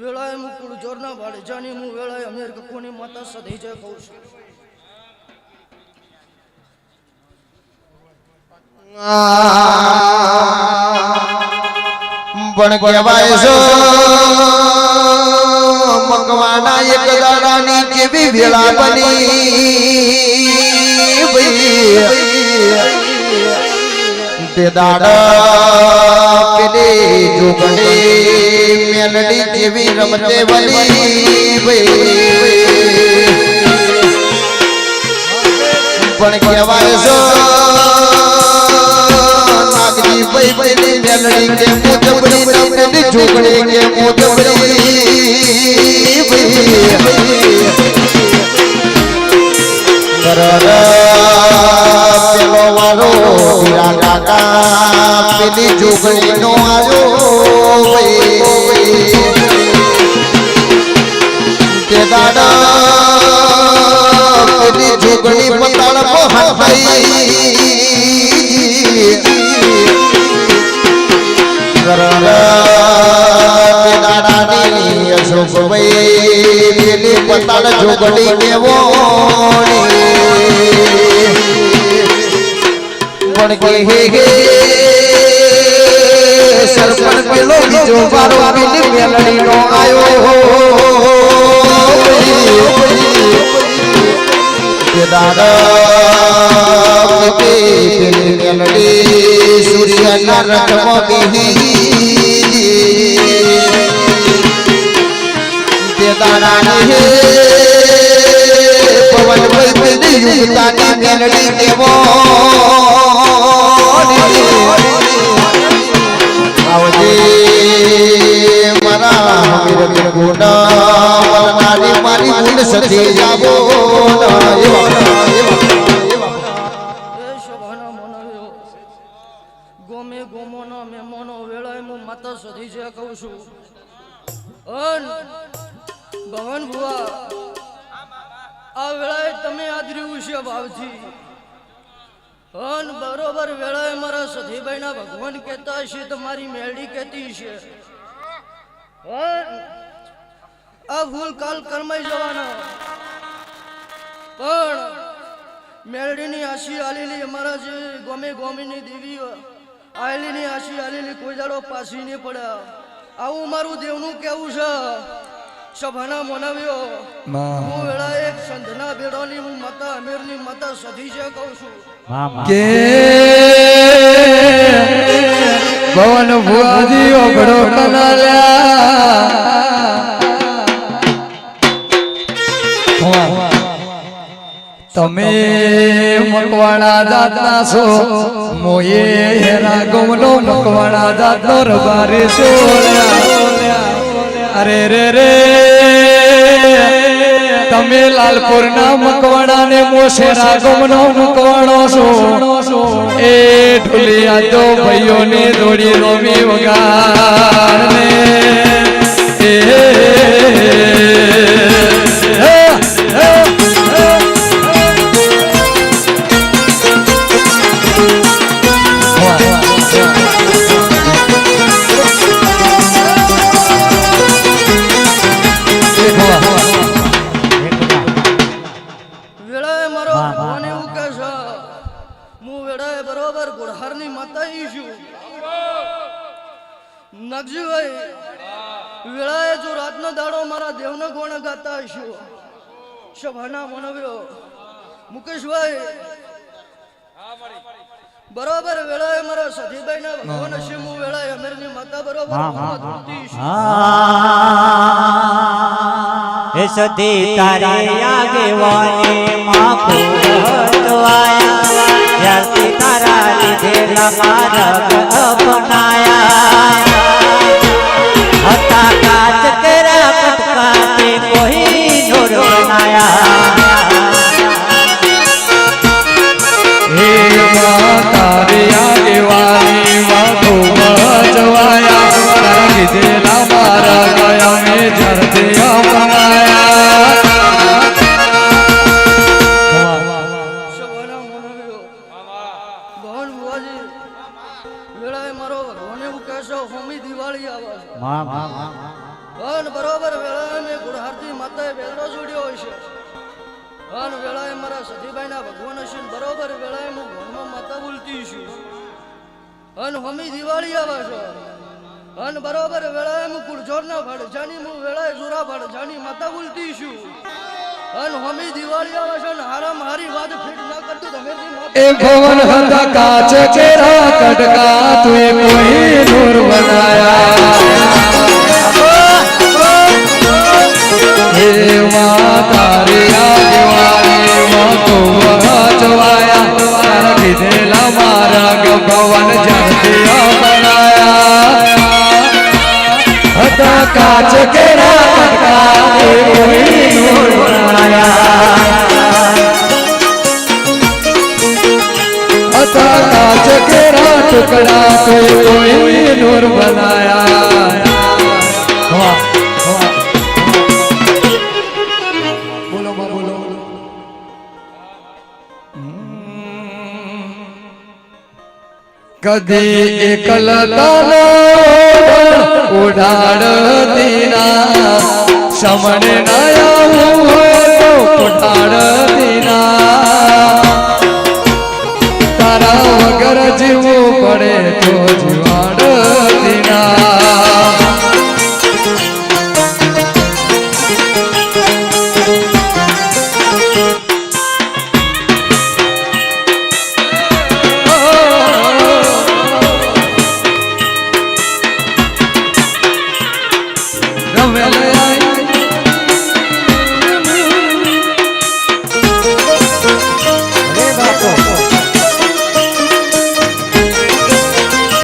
વેળાએ મુકુળ જોરના ભાડે જાની હું વેળાએ અમેર કોની માતા સધી જાય કહું છું. પણ કહેવાય છે મકવાના એક દાડાની કેવી વેળા બની? તે દાડા પેલી જોગણી મેલડી જેવી રમતે વલી પણ કહેવાય છે, નાગજી ભાઈ ભાઈની મેલડી કે મોજબડી રમતી જોગણી કે મોજબડી વારો વીરા કાકા પેલી જોગણી નો આવ્યો કે દાદા, પેલી જોગણી પતાળ પહાઈ દાદાની અશોકભાઈ પેલી પતાળ જોગણી કેવો પણ કે હે હે સરપંચ પેલો બીજો વારો બિન મેલડી નો આયો કે દાદા મેલડી સૂર્યના રથમાં બેહી તે હે પવન ભાઈ યુગતાની મેલડી કેવો સતી જાવો એ સભાના મોના ગોમે ગોમોનો મેમોનો વેળાએ હું માતા સધી છે કહું છું. અન ભવન ભુવા આ વેળાએ તમે આદર્યું છે ભાવથી અન બરોબર વેળાએ મારા સધીભાઈના ભગવાન કહેતા છે તમારી મેળી કહેતી છે અન ભૂલ કાલ કરમાઈ જવાના. પણ મેરડીની આશી આલેલી અમારા જે ગોમે ગોમીની દેવી આલેલી આશી આલેલી કોઈ દાડો પાછી નહીં પડ્યા. આવું મારું દેવનું કેવું છે. સભાના મનાવ્યો હું વેળા એક સંધના બેડોની હું માતા અમીરની માતા સધી છે કહું છું. કે ભવન ભુવાજી ઓગળો કનાલ્યા. તમે મકવાણા દાદા છો. મોયે હેરા ગમલો મકવાણા દાદો રબારે સોળ્યા અરે રે રે. તમે લાલપુર ના મકવાણા ને મોશેરા ગમનો મકવાણો છો. એ ઢોલિયા તો ભાઈઓ ને દોડી રોમી વગાડ. મારો ભગવાન એવું કહે છે હું વેળાએ બરોબર ગુડહારની માતા ઈ છું. નગજીભાઈ વેળાએ જો રાતનો દાડો મારા દેવનો ગુણ ગાતા હશો. સભાના મનવ્યો મુકેશભાઈ બરોબર વેળાએ મારા સતીભાઈ ના ભગવાન હશે. હું વેળાએ અમીરની માતા બરોબર છું. હે સતી તારી આગેવાની માં પૂરતવાયા જ્યારથી તારા લીધેલા માર્ગ અપનાયા. હતા કાચ કેરા બેસો હોમી દિવાળી આવે છે માં માં માં અન બરોબર વેળાએ મેં ગુરહારતી માતાએ વેલડો જોડ્યો હોય છે. અન વેળાએ મારા સતીભાઈના ભગવાન હશે બરોબર વેળાએ હું ઘરમાં માતા બોલતી છું. અન હોમી દિવાળી આવે છે. અન બરોબર વેળાએ હું કુળજોરના ભાડે જાની હું વેળાએ જોરા ભાડે જાની માતા બોલતી છું. અન હોમી દિવાળી આવે છે ને હારામ હારી વાત ફીટ ના કરતું તમે એ ભવન હતા કાચ કેરા કટકા તુએ કોઈ નૂર બનાયા. હે ટુકડા કોઈ કોઈ નૂર બનાયા બોલો બોલો કદી એકલતાનો ઉડાડ દીના સમણે ના velha